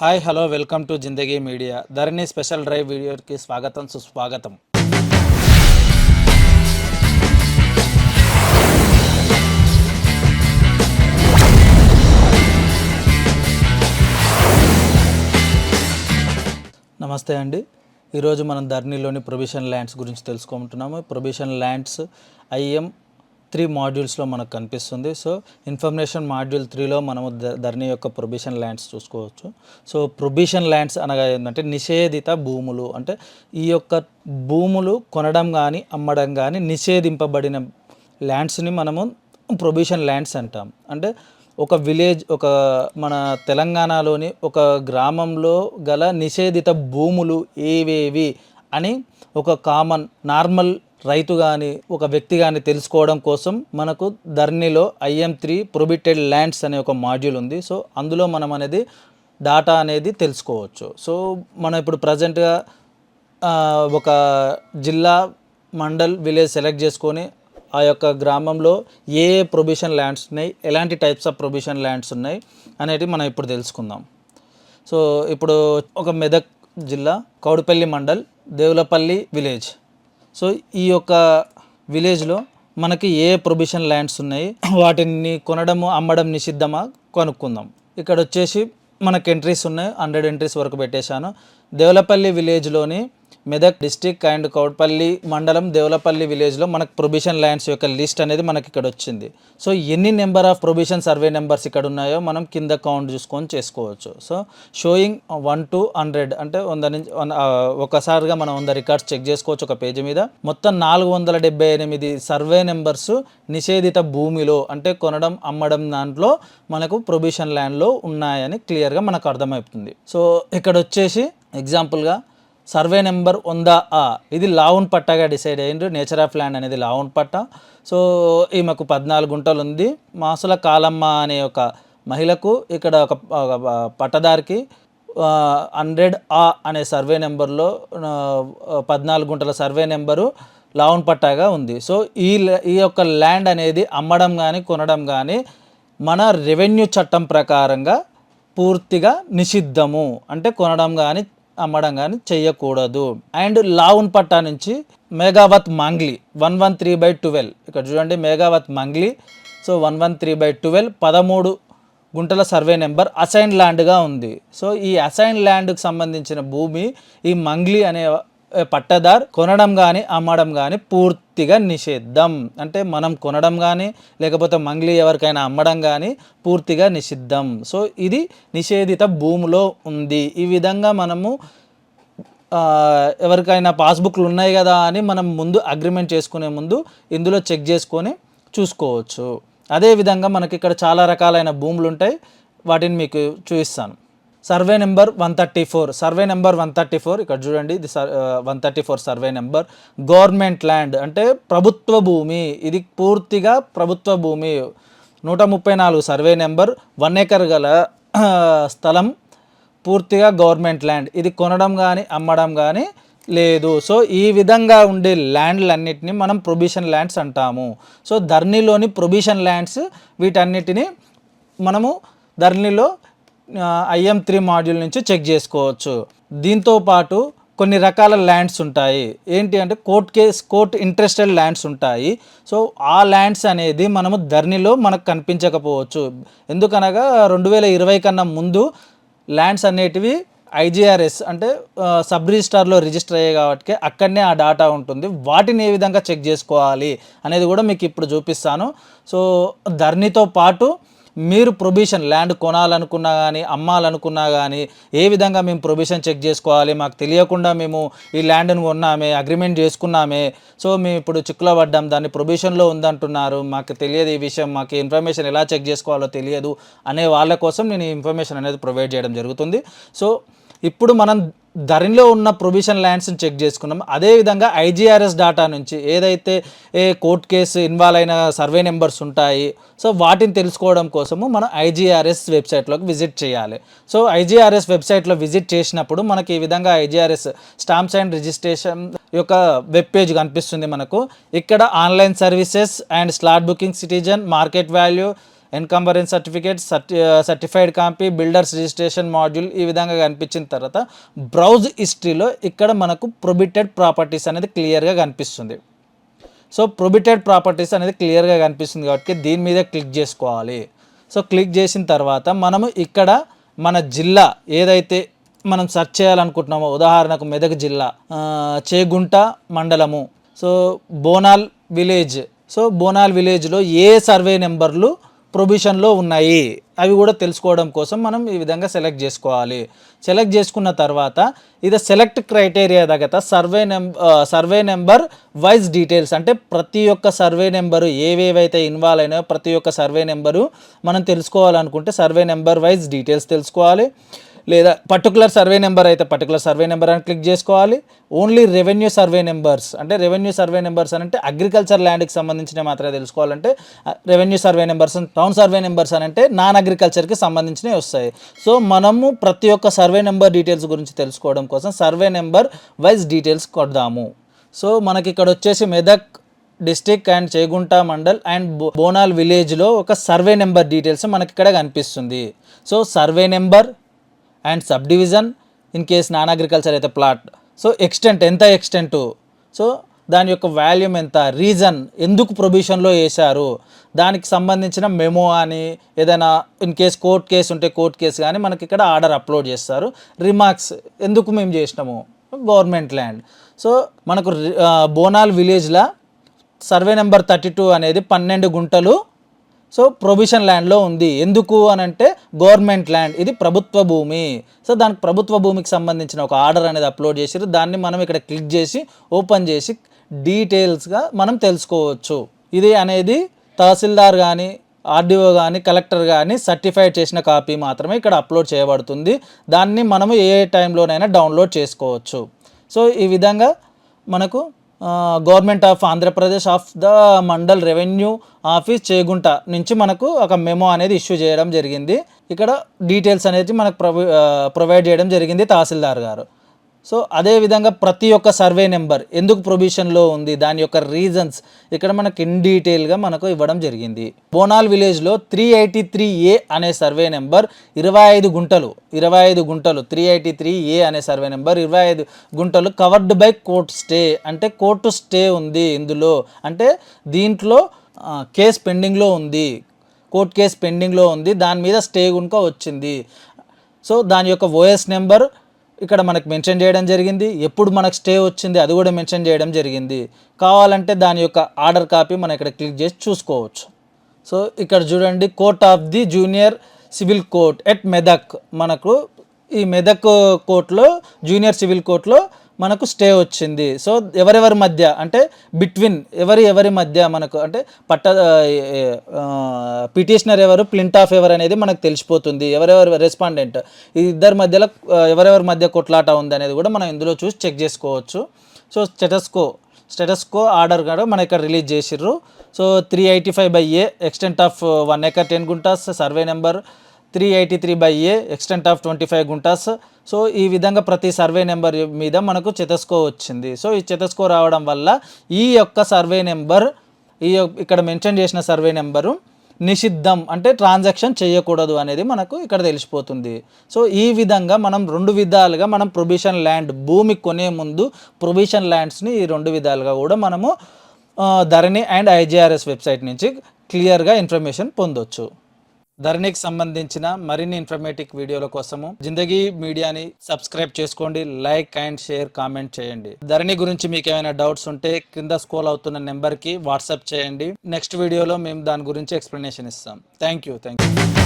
Hi hello welcome to Zindagi media Dharani special drive వీడియోకి స్వాగతం సుస్వాగతం. నమస్తే అండి. ఈరోజు మనం ధరణిలోని ప్రొవిషన్ ల్యాండ్స్ గురించి తెలుసుకుంటున్నాము. ప్రొవిషన్ ల్యాండ్స్ ఐఎం త్రీ మాడ్యూల్స్లో మనకు కనిపిస్తుంది. సో ఇన్ఫర్మేషన్ మాడ్యూల్ త్రీలో మనము ధరణి యొక్క ప్రొబిషన్ ల్యాండ్స్ చూసుకోవచ్చు. సో ప్రొబిషన్ ల్యాండ్స్ అనగా ఏంటంటే నిషేధిత భూములు. అంటే ఈ యొక్క భూములు కొనడం కానీ అమ్మడం కానీ నిషేధింపబడిన ల్యాండ్స్ని మనము ప్రొబిషన్ ల్యాండ్స్ అంటాం. అంటే ఒక విలేజ్ ఒక మన తెలంగాణలోని ఒక గ్రామంలో గల నిషేధిత భూములు ఏవేవి అని ఒక కామన్ నార్మల్ రైతు కానీ ఒక వ్యక్తి కానీ తెలుసుకోవడం కోసం మనకు ధర్నీలో ఐఎం త్రీ ప్రొబిటెడ్ ల్యాండ్స్ అనే ఒక మాడ్యూల్ ఉంది. సో అందులో మనం అనేది డాటా అనేది తెలుసుకోవచ్చు. సో మనం ఇప్పుడు ప్రజెంట్గా ఒక జిల్లా మండల్ విలేజ్ సెలెక్ట్ చేసుకొని ఆ యొక్క గ్రామంలో ఏ ఏ ప్రొబిషన్ ల్యాండ్స్ ఉన్నాయి ఎలాంటి టైప్స్ ఆఫ్ ప్రొబిషన్ ల్యాండ్స్ ఉన్నాయి అనేటివి మనం ఇప్పుడు తెలుసుకుందాం. సో ఇప్పుడు ఒక మెదక్ జిల్లా కౌడుపల్లి మండల్ దేవులపల్లి విలేజ్. సో ఈ యొక్క విలేజ్లో మనకి ఏ ప్రొబిషన్ ల్యాండ్స్ ఉన్నాయి వాటిని కొనడము అమ్మడం నిషిద్ధమా కనుక్కుందాం. ఇక్కడ వచ్చేసి మనకు ఎంట్రీస్ ఉన్నాయి హండ్రెడ్ ఎంట్రీస్ వరకు పెట్టేశాను. దేవులపల్లి విలేజ్లోని మెదక్ డిస్టిక్ అండ్ కౌట్పల్లి మండలం దేవులపల్లి విలేజ్లో మనకు ప్రొబిషన్ ల్యాండ్స్ యొక్క లిస్ట్ అనేది మనకి ఇక్కడ వచ్చింది. సో ఎన్ని number of prohibition survey numbers ఇక్కడ ఉన్నాయో మనం కింద కౌంట్ చూసుకొని చేసుకోవచ్చు. So showing one two hundred అంటే వంద నుంచి వన్- ఒకసారిగా మనం వంద రికార్డ్స్ చెక్ చేసుకోవచ్చు ఒక పేజీ మీద. మొత్తం నాలుగు వందల డెబ్బై ఎనిమిది సర్వే నెంబర్స్ నిషేధిత భూమిలో అంటే కొనడం అమ్మడం దాంట్లో మనకు ప్రొబిషన్ ల్యాండ్లో ఉన్నాయని క్లియర్గా మనకు అర్థమవుతుంది. సో ఇక్కడ వచ్చేసి ఎగ్జాంపుల్గా సర్వే నెంబర్ ఉందా ఆ ఇది లావున్ పట్టాగా డిసైడ్ అయ్యిండ్రు నేచర్ ఆఫ్ ల్యాండ్ అనేది లావున్ పట్టా. సో ఈమెకు పద్నాలుగు గుంటలు ఉంది. మాసుల కాలమ్మ అనే ఒక మహిళకు ఇక్కడ ఒక పట్టదారికి హండ్రెడ్ ఆ అనే సర్వే నెంబర్లో పద్నాలుగు గుంటల సర్వే నెంబరు లావున్ పట్టాగా ఉంది. సో ఈ ఈ యొక్క ల్యాండ్ అనేది అమ్మడం కానీ కొనడం కానీ మన రెవెన్యూ చట్టం ప్రకారంగా పూర్తిగా నిషిద్ధము. అంటే కొనడం కానీ అమ్మడం కానీ చేయకూడదు అండ్ లావున్ పట్టా నుంచి Meghavath Mangli one one three by twelve. ఇక్కడ చూడండి Meghavath Mangli. So one one three by twelve పదమూడు గుంటల సర్వే నెంబర్ అసైన్ ల్యాండ్గా ఉంది. సో ఈ అసైన్ ల్యాండ్కి సంబంధించిన భూమి ఈ మంగ్లీ అనే పట్టదార్ కొనడం కానీ అమ్మడం కానీ పూర్తిగా నిషిద్ధం. అంటే మనం కొనడం కానీ లేకపోతే మంగ్లీ ఎవరికైనా అమ్మడం కానీ పూర్తిగా నిషిద్ధం. సో ఇది నిషేధిత భూమిలో ఉంది. ఈ విధంగా మనము ఎవరికైనా పాస్బుక్లు ఉన్నాయి కదా అని మనం ముందు అగ్రిమెంట్ చేసుకునే ముందు ఇందులో చెక్ చేసుకొని చూసుకోవచ్చు. అదేవిధంగా మనకి ఇక్కడ చాలా రకాలైన భూములు ఉంటాయి. వాటిని మీకు చూపిస్తాను. Survey number one thirty four survey number one thirty four ఇక్కడ చూడండి ఇది one thirty four survey number government land అంటే ప్రభుత్వ భూమి. ఇది పూర్తిగా ప్రభుత్వ భూమి. నూట ముప్పై నాలుగు సర్వే నెంబర్ వన్ ఏకర్ గల స్థలం పూర్తిగా గవర్నమెంట్ ల్యాండ్ ఇది కొనడం కానీ అమ్మడం కానీ లేదు. సో ఈ విధంగా ఉండే ల్యాండ్లన్నిటిని మనం ప్రొబిషన్ ల్యాండ్స్ అంటాము. సో ధర్నీలోని ప్రొబిషన్ ల్యాండ్స్ వీటన్నిటిని మనము ధర్నీలో ఐఎం త్రీ మాడ్యూల్ నుంచి చెక్ చేసుకోవచ్చు. దీంతో పాటు కొన్ని రకాల ల్యాండ్స్ ఉంటాయి. ఏంటి అంటే court case court interested lands ఉంటాయి. సో ఆ ల్యాండ్స్ అనేది మనము ధర్నీలో మనకు కనిపించకపోవచ్చు. ఎందుకనగా రెండు వేల ఇరవై కన్నా ముందు ల్యాండ్స్ అనేటివి ఐజీఆర్ఎస్ అంటే సబ్ రిజిస్టార్లో రిజిస్టర్ అయ్యే కాబట్టి అక్కడనే ఆ డాటా ఉంటుంది. వాటిని ఏ విధంగా చెక్ చేసుకోవాలి అనేది కూడా మీకు ఇప్పుడు చూపిస్తాను. సో ధర్నీతో పాటు మీరు ప్రొబిషన్ ల్యాండ్ కొనాలనుకున్నా కానీ అమ్మాలనుకున్నా కానీ ఏ విధంగా మేము ప్రొబిషన్ చెక్ చేసుకోవాలి? మాకు తెలియకుండా మేము ఈ ల్యాండ్ను కొన్నామే అగ్రిమెంట్ చేసుకున్నామే. సో మేము ఇప్పుడు చిక్కులో పడ్డాం దాన్ని ప్రొబిషన్లో ఉందంటున్నారు. మాకు తెలియదు ఈ విషయం మాకు ఇన్ఫర్మేషన్ ఎలా చెక్ చేసుకోవాలో తెలియదు అనే వాళ్ళ కోసం నేను ఈ ఇన్ఫర్మేషన్ అనేది ప్రొవైడ్ చేయడం జరుగుతుంది. సో ఇప్పుడు మనం ధరణిలో ఉన్న ప్రొవిషన్ ల్యాండ్స్ని చెక్ చేసుకున్నాం. అదేవిధంగా ఐజీఆర్ఎస్ డాటా నుంచి ఏదైతే ఏ కోర్ట్ కేసు ఇన్వాల్వ్ అయిన సర్వే నెంబర్స్ ఉంటాయి సో వాటిని తెలుసుకోవడం కోసము మనం ఐజీఆర్ఎస్ వెబ్సైట్లోకి విజిట్ చేయాలి. సో ఐజీఆర్ఎస్ వెబ్సైట్లో విజిట్ చేసినప్పుడు మనకి ఈ విధంగా ఐజీఆర్ఎస్ స్టాంప్స్ అండ్ రిజిస్ట్రేషన్ యొక్క వెబ్ పేజ్ కనిపిస్తుంది మనకు. ఇక్కడ online services and slot booking citizen market value encumbrance certificate certi certified copy builders registration module ఈ విధంగా కనిపించిన తర్వాత బ్రౌజ్ హిస్టరీలో ఇక్కడ మనకు ప్రొబిటెడ్ ప్రాపర్టీస్ అనేది క్లియర్గా కనిపిస్తుంది. సో ప్రొబిటెడ్ ప్రాపర్టీస్ అనేది క్లియర్గా కనిపిస్తుంది కాబట్టి దీని మీద క్లిక్ చేసుకోవాలి. సో క్లిక్ చేసిన తర్వాత మనము ఇక్కడ మన జిల్లా ఏదైతే మనం సెర్చ్ చేయాలనుకుంటున్నామో ఉదాహరణకు మెదక్ జిల్లా చేగుంట మండలము. So Bonal village so Bonal విలేజ్లో ఏ సర్వే నెంబర్లు ప్రొవిషన్లో ఉన్నాయి. అవి కూడా తెలుసుకోవడం కోసం మనం ఈ విధంగా సెలెక్ట్ చేసుకోవాలి. సెలెక్ట్ చేసుకున్న తర్వాత ఇది సెలెక్ట్ క్రైటీరియా దగ్గర survey number survey number wise details అంటే ప్రతి ఒక్క సర్వే నెంబరు ఏవేవైతే ఇన్వాల్వ్ అయినాయో ప్రతి ఒక్క సర్వే నెంబరు మనం తెలుసుకోవాలనుకుంటే సర్వే నెంబర్ వైజ్ డీటెయిల్స్ తెలుసుకోవాలి. లేదా పర్టికులర్ సర్వే నెంబర్ అయితే పర్టికులర్ సర్వే నెంబర్ అని క్లిక్ చేసుకోవాలి. ఓన్లీ రెవెన్యూ సర్వే నెంబర్స్ అంటే రెవెన్యూ సర్వే నెంబర్స్ అని అంటే అగ్రికల్చర్ ల్యాండ్కి సంబంధించిన మాత్రమే తెలుసుకోవాలంటే revenue survey numbers town survey numbers అని అంటే నాన్ అగ్రికల్చర్కి సంబంధించినవి వస్తాయి. సో మనము ప్రతి ఒక్క సర్వే నెంబర్ డీటెయిల్స్ గురించి తెలుసుకోవడం కోసం సర్వే నెంబర్ వైజ్ డీటెయిల్స్ కొడదాము. సో మనకి ఇక్కడ వచ్చేసి Medak district and Chegunta mandal and బో- బోనాల్ విలేజ్లో ఒక సర్వే నెంబర్ డీటెయిల్స్ మనకి ఇక్కడ కనిపిస్తుంది. So survey number and sub division in case non agriculture అయితే ప్లాట్. సో ఎక్స్టెంట్ ఎంత ఎక్స్టెంటు? సో దాని యొక్క వాల్యూమ్ ఎంత? రీజన్ ఎందుకు ప్రొబిషన్లో వేశారు? దానికి సంబంధించిన మెమో అని ఏదైనా ఇన్ కేస్ కోర్ట్ కేసు ఉంటే కోర్ట్ కేసు కానీ మనకి ఇక్కడ ఆర్డర్ అప్లోడ్ చేస్తారు. రిమార్క్స్ ఎందుకు మేము చేసినాము? Government land. సో మనకు రి- బోనాల్ విలేజ్లో సర్వే నెంబర్ థర్టీ టూ అనేది పన్నెండు గుంటలు సో ప్రొవిషన్ ల్యాండ్లో ఉంది. ఎందుకు అని అంటే గవర్నమెంట్ ల్యాండ్ ఇది ప్రభుత్వ భూమి. సో దానికి ప్రభుత్వ భూమికి సంబంధించిన ఒక ఆర్డర్ అనేది అప్లోడ్ చేసారు దాన్ని మనం ఇక్కడ క్లిక్ చేసి ఓపెన్ చేసి డీటెయిల్స్గా మనం తెలుసుకోవచ్చు. ఇది అనేది తహసీల్దార్ కానీ ఆర్డీఓ కానీ కలెక్టర్ కానీ సర్టిఫైడ్ చేసిన కాపీ మాత్రమే ఇక్కడ అప్లోడ్ చేయబడుతుంది. దాన్ని మనము ఏ టైంలోనైనా డౌన్లోడ్ చేసుకోవచ్చు. సో ఈ విధంగా మనకు government of Andhra Pradesh of the mandal revenue office Chegunta నుంచి మనకు ఒక మెమో అనేది ఇష్యూ చేయడం జరిగింది. ఇక్కడ డీటెయిల్స్ అనేది మనకు ప్రొవైడ్ చేయడం జరిగింది తహసీల్దార్ గారు. సో అదేవిధంగా ప్రతి ఒక్క సర్వే నెంబర్ ఎందుకు ప్రొబిషన్లో ఉంది దాని యొక్క రీజన్స్ ఇక్కడ మనకి ఇన్ డీటెయిల్గా మనకు ఇవ్వడం జరిగింది. బోనాల్ విలేజ్లో త్రీ ఎయిటీ త్రీ ఏ అనే సర్వే నెంబర్ ఇరవై ఐదు గుంటలు ఇరవై ఐదు గుంటలు త్రీ ఎయిటీ త్రీ ఏ అనే సర్వే నెంబర్ ఇరవై ఐదు గుంటలు కవర్డ్ బై కోర్ట్ స్టే అంటే కోర్టు స్టే ఉంది ఇందులో. అంటే దీంట్లో కేసు కేస్ పెండింగ్లో ఉంది కోర్ట్ కేసు పెండింగ్లో ఉంది దాని మీద స్టే కనుక వచ్చింది. సో దాని యొక్క ఓఎస్ నెంబర్ ఇక్కడ మనకు మెన్షన్ చేయడం జరిగింది. ఎప్పుడు మనకు స్టే వచ్చింది అది కూడా మెన్షన్ చేయడం జరిగింది. కావాలంటే దాని యొక్క ఆర్డర్ కాపీ మనం ఇక్కడ క్లిక్ చేసి చూసుకోవచ్చు. సో ఇక్కడ చూడండి court of the junior civil court at Medak మనకు ఈ మెదక్ కోర్టులో జూనియర్ సివిల్ కోర్టులో మనకు స్టే వచ్చింది. సో ఎవరెవరి మధ్య? అంటే బిట్వీన్ ఎవరి ఎవరి మధ్య మనకు? అంటే పట్ట పిటిషనర్ ఎవరు ప్లింట్ ఆఫ్ ఎవరు అనేది మనకు తెలిసిపోతుంది. ఎవరెవరు రెస్పాండెంట్ ఈ ఇద్దరి మధ్యలో ఎవరెవరి మధ్య కొట్లాట ఉంది అనేది కూడా మనం ఇందులో చూసి చెక్ చేసుకోవచ్చు. సో స్టెటస్కో స్టేటస్కో ఆర్డర్ కూడా మన ఇక్కడ రిలీజ్ చేసిర్రు. So three eighty five by A extent of one acre ten guntas survey number three eighty three by A extent of twenty five guntas. So ఈ విధంగా ప్రతి సర్వే నెంబర్ మీద మనకు చెతస్కో వచ్చింది. సో ఈ చెతస్కో రావడం వల్ల ఈ యొక్క సర్వే నెంబర్ ఈ యొక్క- ఇక్కడ మెన్షన్ చేసిన సర్వే నెంబరు నిషిద్ధం అంటే ట్రాన్సాక్షన్ చేయకూడదు అనేది మనకు ఇక్కడ తెలిసిపోతుంది. సో ఈ విధంగా మనం రెండు విధాలుగా మనం ప్రొబిషన్ ల్యాండ్ భూమి కొనే ముందు ప్రొబిషన్ ల్యాండ్స్ని ఈ రెండు విధాలుగా కూడా మనము ధరణి అండ్ ఐజీఆర్ఎస్ వెబ్సైట్ నుంచి క్లియర్గా ఇన్ఫర్మేషన్ పొందొచ్చు. ధరణికి సంబంధించిన మరిన్ని ఇన్ఫర్మేటివ్ వీడియోల కోసము జిందగీ మీడియాని సబ్స్క్రైబ్ చేసుకోండి లైక్ అండ్ షేర్ కామెంట్ చేయండి. ధరణి గురించి మీకు ఏమైనా డౌట్స్ ఉంటే కింద స్కోల్ అవుతున్న నెంబర్కి వాట్సాప్ చేయండి. నెక్స్ట్ వీడియోలో మేము దాని గురించి ఎక్స్ప్లెనేషన్ ఇస్తాం. Thank you thank you